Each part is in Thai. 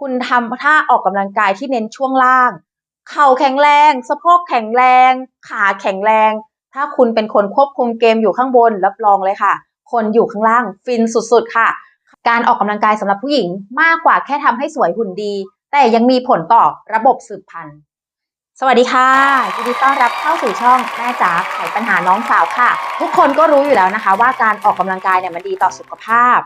คุณทำท่าออกกำลังกายที่เน้นช่วงล่าง เข่าแข็งแรง สะโพกแข็งแรง ขาแข็งแรง ถ้าคุณเป็นคนควบคุมเกมอยู่ข้างบนรับรองเลยค่ะ คนอยู่ข้างล่างฟินสุดๆค่ะ การออกกำลังกายสำหรับผู้หญิงมากกว่าแค่ทำให้สวยหุ่นดี แต่ยังมีผลต่อระบบสืบพันธุ์ สวัสดีค่ะยินดีต้อนรับเข้าสู่ช่องแม่จ๋าไขปัญหาน้องสาวค่ะ ทุกคนก็รู้อยู่แล้วนะคะ ว่าการออกกำลังกายเนี่ยมันดีต่อสุขภาพ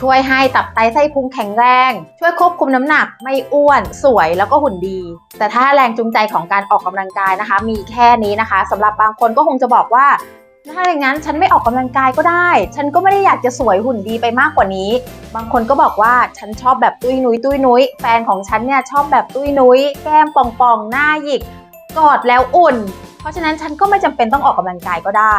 ช่วยให้ตับไตไส้พุงแข็งแรง ช่วยควบคุมน้ำหนัก ไม่อ้วน สวยแล้วก็หุ่นดี แต่ถ้าแรงจูงใจของการออกกำลังกายนะคะ มีแค่นี้นะคะสำหรับบางคนก็คงจะบอกว่าถ้าอย่างนั้นฉันไม่ออกกำลังกายก็ได้ ฉันก็ไม่ได้อยากจะสวยหุ่นดีไปมากกว่านี้ บางคนก็บอกว่าฉันชอบแบบตุ้ยนุ้ยตุ้ยนุ้ย แฟนของฉันเนี่ยชอบแบบตุ้ยนุ้ย แก้มป่องป่องๆหน้าหยิก กอดแล้วอุ่น เพราะฉะนั้นฉันก็ไม่จำเป็นต้องออกกำลังกายก็ได้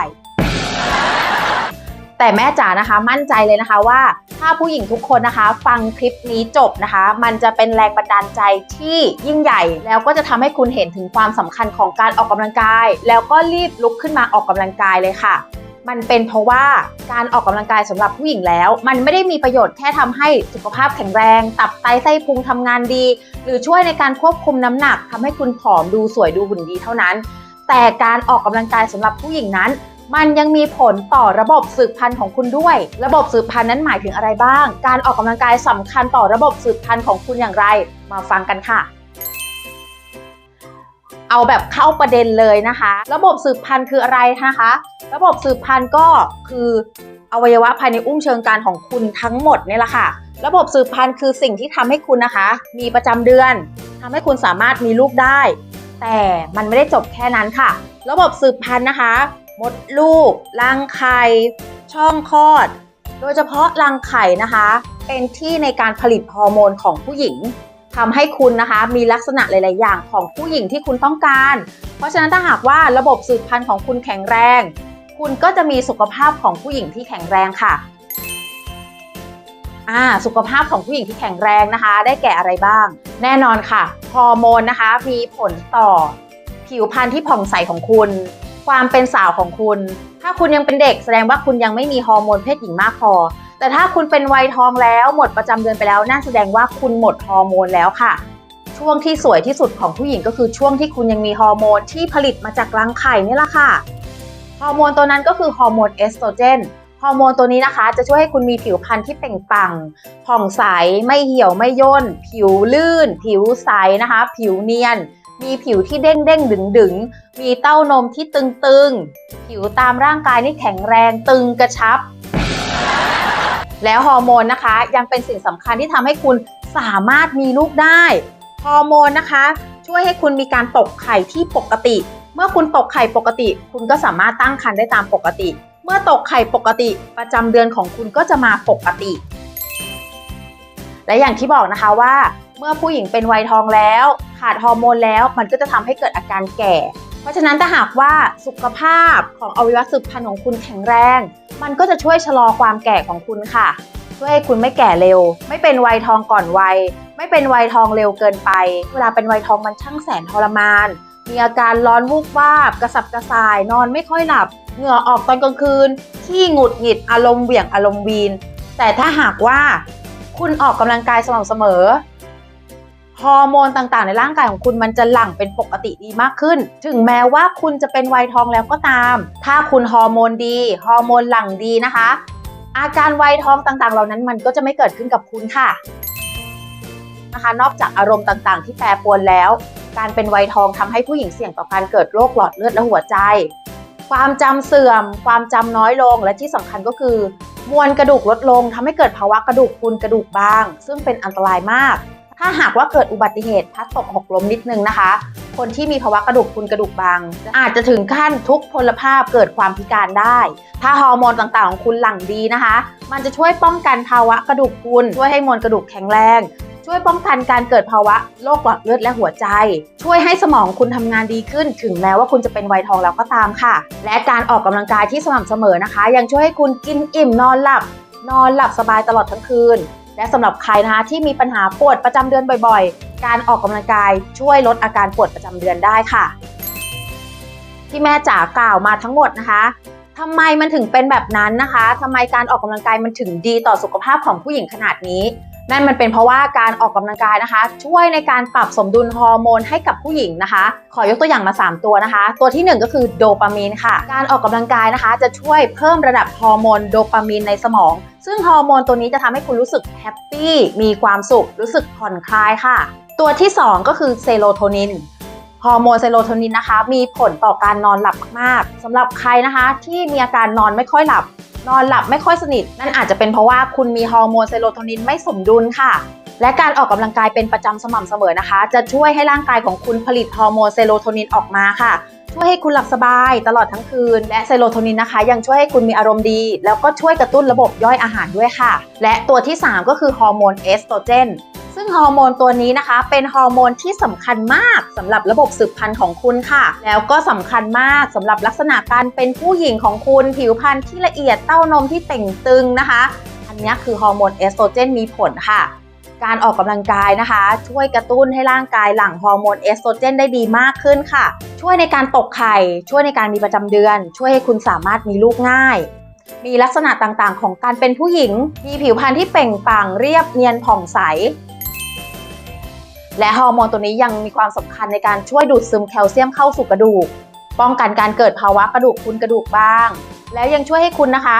แต่แม่จ๋านะคะมั่นใจเลยนะคะว่าถ้าผู้หญิงทุกคนนะคะ ฟังคลิปนี้จบนะคะ มันจะเป็นแรงบันดาลใจที่ยิ่งใหญ่ แล้วก็จะทำให้คุณเห็นถึงความสำคัญของการออกกำลังกาย แล้วก็รีบลุกขึ้นมาออกกำลังกายเลยค่ะมันเป็นเพราะว่าการออกกำลังกายสำหรับผู้หญิงแล้ว มันไม่ได้มีประโยชน์แค่ทำให้สุขภาพแข็งแรง ตับไตไส้พุงทำงานดี หรือช่วยในการควบคุมน้ำหนักทำให้คุณผอมดูสวยดูหุ่นดีเท่านั้น แต่การออกกำลังกายสำหรับผู้หญิงนั้น มันยังมีผลต่อระบบสืบพันธุ์ของคุณด้วย ระบบสืบพันธุ์นั้นหมายถึงอะไรบ้าง การออกกำลังกายสำคัญต่อระบบสืบพันธุ์ของคุณอย่างไร มาฟังกันค่ะ เอาแบบเข้าประเด็นเลยนะคะ ระบบสืบพันธุ์คืออะไรนะคะ ระบบสืบพันธุ์ก็คืออวัยวะภายในอุ้งเชิงกรานของคุณทั้งหมดนี่แหละค่ะ ระบบสืบพันธุ์คือสิ่งที่ทำให้คุณนะคะ มีประจำเดือนทำให้คุณสามารถมีลูกได้ แต่มันไม่ได้จบแค่นั้นค่ะ ระบบสืบพันธุ์นะคะ มดลูก รังไข่ ช่องคลอด โดยเฉพาะรังไข่นะคะ เป็นที่ในการผลิตฮอร์โมนของผู้หญิงทำให้คุณนะคะมีลักษณะหลาย ๆ อย่างของผู้หญิงที่คุณต้องการ เพราะฉะนั้นถ้าหากว่าระบบสืบพันธุ์ของคุณแข็งแรง คุณก็จะมีสุขภาพของผู้หญิงที่แข็งแรงค่ะอ่าสุขภาพของผู้หญิงที่แข็งแรงนะคะ ได้แก่อะไรบ้าง แน่นอนค่ะ ฮอร์โมนนะคะ มีผลต่อ ผิวพรรณที่ผ่องใสของคุณ ความเป็นสาวของคุณ ถ้าคุณยังเป็นเด็กแสดงว่าคุณยังไม่มีฮอร์โมนเพศหญิงมากพอ แต่ถ้าคุณเป็นวัยทองแล้วหมดประจำเดือนไปแล้วนั่นแสดงว่าคุณหมดฮอร์โมนแล้วค่ะ ช่วงที่สวยที่สุดของผู้หญิงก็คือช่วงที่คุณยังมีฮอร์โมนที่ผลิตมาจากรังไข่นี่แหละค่ะฮอร์โมนตัวนั้นก็คือฮอร์โมนเอสโตรเจนฮอร์โมนตัวนี้นะคะ จะช่วยให้คุณมีผิวพรรณที่เปล่งปลั่งผ่องใส ไม่เหี่ยวไม่ย่น ผิวลื่น ผิวใสนะคะ ผิวเนียน มีผิวที่เด้งเด้งดึงดึงมีเต้านมที่ตึงตึงผิวตามร่างกายนี่แข็งแรงตึงกระชับ แล้วฮอร์โมนนะคะ ยังเป็นสิ่งสำคัญที่ทำให้คุณสามารถมีลูกได้ ฮอร์โมนนะคะ ช่วยให้คุณมีการตกไข่ที่ปกติ เมื่อคุณตกไข่ปกติ คุณก็สามารถตั้งครรภ์ได้ตามปกติ เมื่อตกไข่ปกติ ประจำเดือนของคุณก็จะมาปกติ และอย่างที่บอกนะคะว่า เมื่อผู้หญิงเป็นวัยทองแล้ว ขาดฮอร์โมนแล้วมันก็จะทำให้เกิดอาการแก่ เพราะฉะนั้นถ้าหากว่าสุขภาพของอวัยวะสืบพันธุ์ของคุณแข็งแรง มันก็จะช่วยชะลอความแก่ของคุณค่ะ ช่วยให้คุณไม่แก่เร็ว ไม่เป็นวัยทองก่อนวัย ไม่เป็นวัยทองเร็วเกินไป เวลาเป็นวัยทองมันช่างแสนทรมาน มีอาการร้อนวูบวาบ กระสับกระส่าย นอนไม่ค่อยหลับ เหงื่อออกตอนกลางคืน ที่หงุดหงิด อารมณ์เหวี่ยง อารมณ์วีน แต่ถ้าหากว่า คุณออกกำลังกายสม่ำเสมอ ฮอร์โมนต่างๆ ในร่างกายของคุณมันจะหลั่งเป็นปกติดีมากขึ้น ถึงแม้ว่าคุณจะเป็นวัยทองแล้วก็ตาม ถ้าคุณฮอร์โมนดีฮอร์โมนหลั่งดีนะคะ อาการวัยทองต่างๆ เหล่านั้นมันก็จะไม่เกิดขึ้นกับคุณค่ะนะคะนอกจากอารมณ์ต่างๆ ที่แปรปรวนแล้ว การเป็นวัยทองทำให้ผู้หญิงเสี่ยงต่อการเกิดโรคหลอดเลือดและหัวใจ ความจำเสื่อม ความจำน้อยลงและที่สำคัญก็คือ มวลกระดูกลดลงทำให้เกิดภาวะกระดูกพุนกระดูกบาง ซึ่งเป็นอันตรายมาก ถ้าหากว่าเกิดอุบัติเหตุพัดตกหกล้มนิดนึงนะคะ คนที่มีภาวะกระดูกพุนกระดูกบาง อาจจะถึงขั้นทุกพลภาพเกิดความพิการได้ ถ้าฮอร์โมนต่างๆของคุณหลั่งดีนะคะ มันจะช่วยป้องกันภาวะกระดูกพุนช่วยให้มวลกระดูกแข็งแรงช่วยป้องกันการเกิดภาวะโรคหลอดเลือดและหัวใจ ช่วยให้สมองคุณทำงานดีขึ้น ถึงแม้ว่าคุณจะเป็นวัยทองแล้วก็ตามค่ะ และการออกกำลังกายที่สม่ำเสมอนะคะ ยังช่วยให้คุณกินอิ่มนอนหลับ นอนหลับสบายตลอดทั้งคืน และสำหรับใครนะคะที่มีปัญหาปวดประจำเดือนบ่อยๆ การออกกำลังกายช่วยลดอาการปวดประจำเดือนได้ค่ะ ที่แม่จ๋ากล่าวมาทั้งหมดนะคะทำไมมันถึงเป็นแบบนั้นนะคะทำไมการออกกำลังกายมันถึงดีต่อสุขภาพของผู้หญิงขนาดนี้ นั่นมันเป็นเพราะว่าการออกกำลังกายนะคะ ช่วยในการปรับสมดุลฮอร์โมนให้กับผู้หญิงนะคะ ขอยกตัวอย่างมา 3 ตัวนะคะ ตัวทีหนึ่1 ก็คือโดปามีนค่ะ การออกกำลังกายนะคะ จะช่วยเพิ่มระดับฮอร์โมนโดปามีนในสมอง ซึ่งฮอร์โมนตัวนี้จะทำให้คุณรู้สึกแฮปปี้มีความสุข รู้สึกผ่อนคลายค่ะ ตัวที่ 2 ก็คือเซโรโทนินฮอร์โมนเซโรโทนินนะคะ มีผลต่อการนอนหลับมากๆสำหรับใครนะคะ ที่มีอาการนอนไม่ค่อยหลับ นอนหลับไม่ค่อยสนิท นั่นอาจจะเป็นเพราะว่าคุณมีฮอร์โมนเซโรโทนินไม่สมดุลค่ะ และการออกกำลังกายเป็นประจำสม่ำเสมอนะคะ จะช่วยให้ร่างกายของคุณผลิตฮอร์โมนเซโรโทนินออกมาค่ะช่วยให้คุณหลับสบายตลอดทั้งคืน และเซโรโทนินนะคะ ยังช่วยให้คุณมีอารมณ์ดี แล้วก็ช่วยกระตุ้นระบบย่อยอาหารด้วยค่ะ และตัวที่ 3 ก็คือฮอร์โมนเอสโตรเจน ซึ่งฮอร์โมนตัวนี้นะคะ เป็นฮอร์โมนที่สำคัญมากสำหรับระบบสืบพันธุ์ของคุณค่ะ แล้วก็สำคัญมากสำหรับลักษณะการเป็นผู้หญิงของคุณผิวพรรณที่ละเอียดเต้านมที่เต่งตึงนะคะ อันนี้คือฮอร์โมนเอสโตรเจนมีผลค่ะการออกกำลังกายนะคะ ช่วยกระตุ้นให้ร่างกายหลั่งฮอร์โมนเอสโตรเจนได้ดีมากขึ้นค่ะ ช่วยในการตกไข่ ช่วยในการมีประจำเดือน ช่วยให้คุณสามารถมีลูกง่าย มีลักษณะต่างๆ ของการเป็นผู้หญิง มีผิวพรรณที่เปล่งปลั่งเรียบเนียนผ่องใส และฮอร์โมนตัวนี้ยังมีความสำคัญในการช่วยดูดซึมแคลเซียมเข้าสู่กระดูก ป้องกันการเกิดภาวะกระดูกพรุนกระดูกบ้าง แล้วยังช่วยให้คุณนะคะ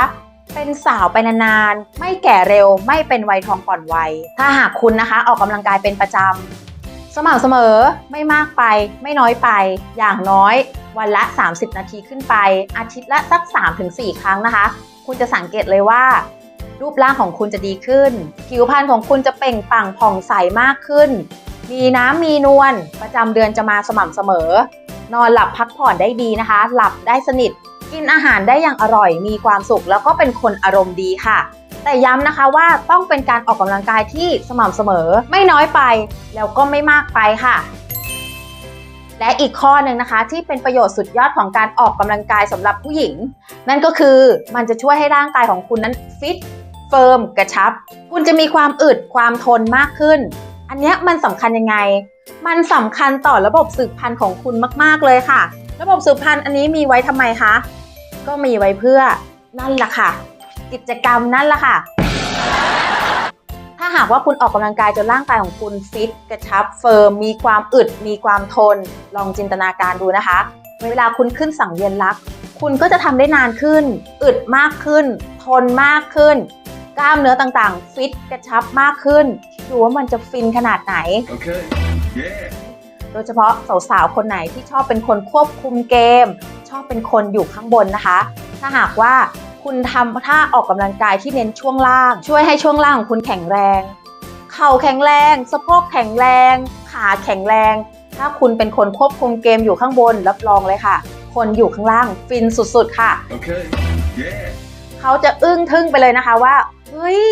เป็นสาวไปนานๆ ไม่แก่เร็ว ไม่เป็นวัยทองก่อนวัย ถ้าหากคุณนะคะ ออกกำลังกายเป็นประจำสม่ำเสมอไม่มากไป ไม่น้อยไป อย่างน้อยวันละ 30 นาทีขึ้นไป อาทิตย์ละสัก 3-4 ครั้งนะคะ คุณจะสังเกตเลยว่า รูปร่างของคุณจะดีขึ้น ผิวพรรณของคุณจะเปล่งปลั่งผ่องใสมากขึ้น มีน้ำมีนวลประจำเดือนจะมาสม่ำเสมอ นอนหลับพักผ่อนได้ดีนะคะ หลับได้สนิท กินอาหารได้อย่างอร่อย มีความสุข แล้วก็เป็นคนอารมณ์ดีค่ะ แต่ย้ำนะคะว่าต้องเป็นการออกกำลังกายที่สม่ำเสมอ ไม่น้อยไปแล้วก็ไม่มากไปค่ะ และอีกข้อหนึ่งนะคะ ที่เป็นประโยชน์สุดยอดของการออกกำลังกายสำหรับผู้หญิง นั่นก็คือมันจะช่วยให้ร่างกายของคุณนั้นฟิตเฟิร์มกระชับ คุณจะมีความอึดความทนมากขึ้น อันเนี้ยมันสำคัญยังไง มันสำคัญต่อระบบสืบพันธุ์ของคุณมาก ๆ เลยค่ะ ระบบสืบพันธุ์อันนี้มีไว้ทำไมคะ ก็มีไว้เพื่อนั่นแหละค่ะ กิจกรรมนั่นแหละค่ะ ถ้าหากว่าคุณออกกำลังกายจนร่างกายของคุณฟิตกระชับเฟิร์มมีความอึด มีความทน ลองจินตนาการดูนะคะ เวลาคุณขึ้นสังเวียนรัก คุณก็จะทำได้นานขึ้น อึดมากขึ้น ทนมากขึ้น กล้ามเนื้อต่างๆ ฟิตกระชับมากขึ้น ดูว่ามันจะฟินขนาดไหน Okay. Yeah. โดยเฉพาะสาวๆ คนไหนที่ชอบเป็นคนควบคุมเกม ชอบเป็นคนอยู่ข้างบนนะคะ ถ้าหากว่าคุณทำท่าออกกำลังกายที่เน้นช่วงล่าง ช่วยให้ช่วงล่างของคุณแข็งแรง เข่าแข็งแรง สะโพกแข็งแรง ขาแข็งแรง ถ้าคุณเป็นคนควบคุมเกมอยู่ข้างบนรับรองเลยค่ะ คนอยู่ข้างล่างฟินสุดๆค่ะ Okay. Yeah. เขาจะอึ้งทึ่งไปเลยนะคะว่า เฮ้ย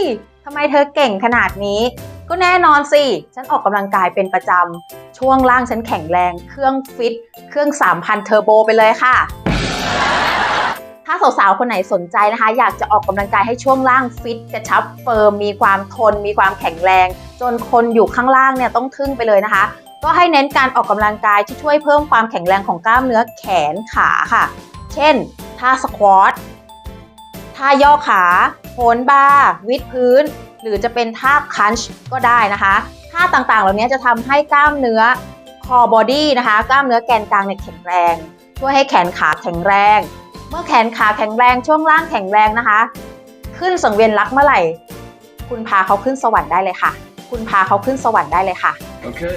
ทำไมเธอเก่งขนาดนี้ ก็แน่นอนสิ ฉันออกกำลังกายเป็นประจำ ช่วงล่างฉันแข็งแรง เครื่องฟิต เครื่อง 3,000 เทอร์โบไปเลยค่ะ ถ้าสาวๆ คนไหนสนใจนะคะ อยากจะออกกำลังกายให้ช่วงล่างฟิต กระชับเฟิร์ม มีความทน มีความแข็งแรง จนคนอยู่ข้างล่างเนี่ยต้องทึ่งไปเลยนะคะก็ให้เน้นการออกกำลังกายที่ช่วยเพิ่มความแข็งแรงของกล้ามเนื้อแขนขาค่ะ เช่น ท่าสควอต ท่าย่อขาโหนบาร์วิดพื้น หรือจะเป็นท่าคันช์ก็ได้นะคะท่าต่างๆ เหล่านี้จะทำให้กล้ามเนื้อคอบอดี้นะคะ กล้ามเนื้อแกนกลางเนี่ยแข็งแรง ช่วยให้แขนขาแข็งแรง เมื่อแขนขาแข็งแรงช่วงล่างแข็งแรงนะคะ ขึ้นสังเวียนรักเมื่อไหร่ คุณพาเขาขึ้นสวรรค์ได้เลยค่ะ คุณพาเขาขึ้นสวรรค์ได้เลยค่ะ Okay.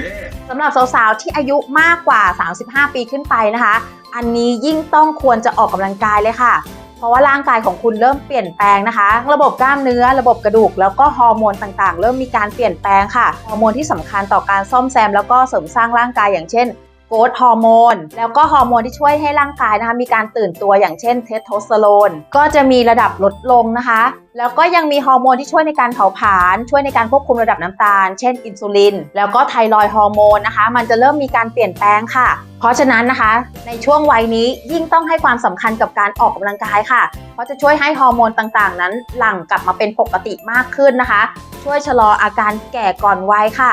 Yeah. สำหรับสาวๆที่อายุมากกว่า 35 ปีขึ้นไปนะคะ อันนี้ยิ่งต้องควรจะออกกำลังกายเลยค่ะเพ ราะว่าร่างกายของคุณเริ่มเปลี่ยนแปลงนะคะ ระบบกล้ามเนื้อ ระบบกระดูก แล้วก็ฮอร์โมนต่างๆ เริ่มมีการเปลี่ยนแปลงค่ะ ฮอร์โมนที่สำคัญต่อการซ่อมแซมแล้วก็เสริมสร้างร่างกายอย่างเช่น กรทฮอร์โมน แล้วก็ฮอร์โมนที่ช่วยให้ร่างกายนะคะมีการตื่นตัวอย่างเช่นเทสโทสเตอโรนก็จะมีระดับลดลงนะคะ แล้วก็ยังมีฮอร์โมนที่ช่วยในการเผาผลาญช่วยในการควบคุมระดับน้ำตาล เช่นอินซูลิน แล้วก็ไทรอยฮอร์โมนนะคะ มันจะเริ่มมีการเปลี่ยนแปลงค่ะ เพราะฉะนั้นนะคะ ในช่วงวัยนี้ยิ่งต้องให้ความสำคัญกับการออกกำลังกายค่ะ เพราะจะช่วยให้ฮอร์โมนต่างๆ นั้นหลั่งกลับมาเป็นปกติมากขึ้นนะคะ ช่วยชะลออาการแก่ก่อนวัยค่ะ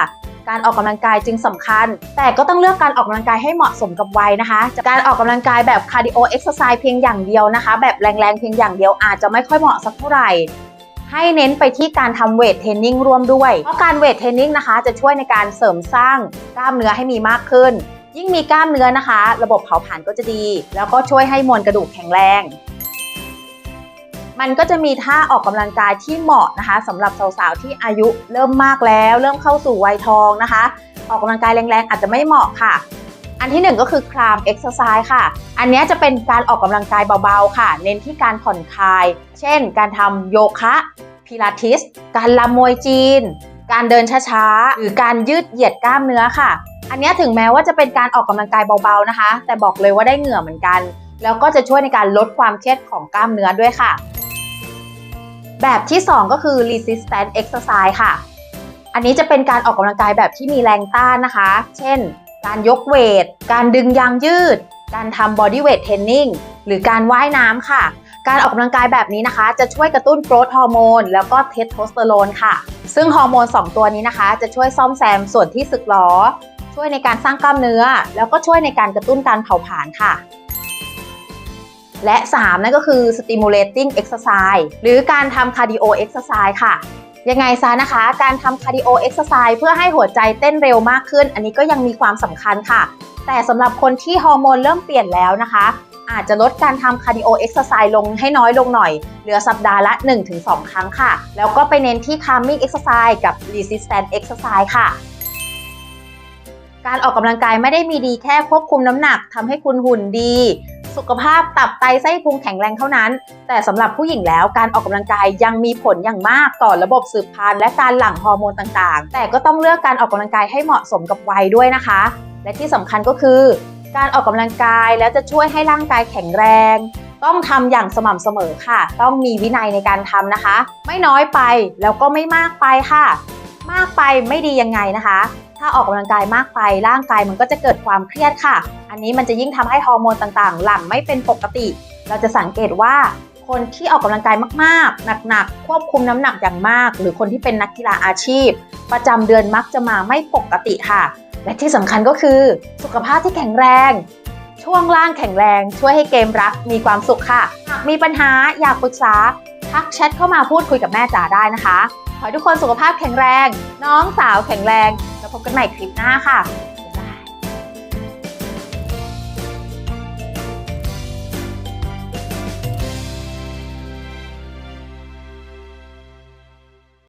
การออกกำลังกายจึงสำคัญ แต่ก็ต้องเลือกการออกกำลังกายให้เหมาะสมกับวัยนะคะ การออกกำลังกายแบบคาร์ดิโอเอ็กซ์ไซส์เพียงอย่างเดียวนะคะ แบบแรงๆเพียงอย่างเดียวอาจจะไม่ค่อยเหมาะสักเท่าไหร่ให้เน้นไปที่การทำเวทเทรนนิ่งร่วมด้วย เพราะการเวทเทรนนิ่งนะคะ จะช่วยในการเสริมสร้างกล้ามเนื้อให้มีมากขึ้น ยิ่งมีกล้ามเนื้อนะคะ ระบบเผาผลาญก็จะดี แล้วก็ช่วยให้มวลกระดูกแข็งแรง มันก็จะมีท่าออกกำลังกายที่เหมาะนะคะสำหรับสาวๆที่อายุเริ่มมากแล้ว เริ่มเข้าสู่วัยทองนะคะ ออกกำลังกายแรงๆ อาจจะไม่เหมาะค่ะ อันที่หนึ่งก็คือคลามเอ็กซ์ไซส์ค่ะ อันนี้จะเป็นการออกกำลังกายเบาๆค่ะ เน้นที่การผ่อนคลาย เช่น การทำโยคะพิลาทิส การลำมวยจีน การเดินช้าๆ หรือการยืดเหยียดกล้ามเนื้อค่ะ อันนี้ถึงแม้ว่าจะเป็นการออกกำลังกายเบาๆนะคะ แต่บอกเลยว่าได้เหงื่อเหมือนกัน แล้วก็จะช่วยในการลดความเครียดของกล้ามเนื้อด้วยค่ะ แบบที่ 2 ก็คือ resistance exercise ค่ะ อันนี้จะเป็นการออกกำลังกายแบบที่มีแรงต้านนะคะ เช่น การยกเวท การดึงยางยืด การทำ body weight training หรือการว่ายน้ำค่ะ การออกกำลังกายแบบนี้นะคะ จะช่วยกระตุ้นโกรทฮอร์โมนแล้วก็เทสโทสเตอโรนค่ะ ซึ่งฮอร์โมน 2 ตัวนี้นะคะ จะช่วยซ่อมแซมส่วนที่สึกหรอช่วยในการสร้างกล้ามเนื้อ แล้วก็ช่วยในการกระตุ้นการเผาผลาญค่ะ และ 3 นั่นก็คือ stimulating exercise หรือการทำ cardio exercise ค่ะ ยังไงซะนะคะ การทำ cardio exercise เพื่อให้หัวใจเต้นเร็วมากขึ้น อันนี้ก็ยังมีความสำคัญค่ะ แต่สำหรับคนที่ฮอร์โมนเริ่มเปลี่ยนแล้วนะคะ อาจจะลดการทำ cardio exercise ลงให้น้อยลงหน่อย เหลือสัปดาห์ละ 1-2 ครั้งค่ะ แล้วก็ไปเน้นที่ calming exercise กับ resistance exercise ค่ะการออกกำลังกายไม่ได้มีดีแค่ควบคุมน้ำหนักทำให้คุณหุ่นดี สุขภาพตับไตไส้พุงแข็งแรงเท่านั้น แต่สำหรับผู้หญิงแล้วการออกกำลังกายยังมีผลอย่างมากต่อระบบสืบพันธุ์และการหลั่งฮอร์โมนต่างๆ แต่ก็ต้องเลือกการออกกำลังกายให้เหมาะสมกับวัยด้วยนะคะ และที่สำคัญก็คือ การออกกำลังกายแล้วจะช่วยให้ร่างกายแข็งแรง ต้องทำอย่างสม่ำเสมอค่ะ ต้องมีวินัยในการทำนะคะ ไม่น้อยไปแล้วก็ไม่มากไปค่ะ มากไปไม่ดียังไงนะคะ ถ้าออกกำลังกายมากไปร่างกายมันก็จะเกิดความเครียดค่ะ อันนี้มันจะยิ่งทำให้ฮอร์โมนต่างๆ หลั่งไม่เป็นปกติ เราจะสังเกตว่าคนที่ออกกำลังกายมากๆ หนักๆ ควบคุมน้ำหนักอย่างมาก หรือคนที่เป็นนักกีฬาอาชีพ ประจำเดือนมักจะมาไม่ปกติค่ะ และที่สำคัญก็คือสุขภาพที่แข็งแรง ช่วงล่างแข็งแรง ช่วยให้เกมรักมีความสุขค่ะ หากมีปัญหาอยากปรึกษาทักแชทเข้ามาพูดคุยกับแม่จ๋าได้นะคะ ขอให้ทุกคนสุขภาพแข็งแรง น้องสาวแข็งแรง แล้วพบกันใหม่คลิปหน้าค่ะ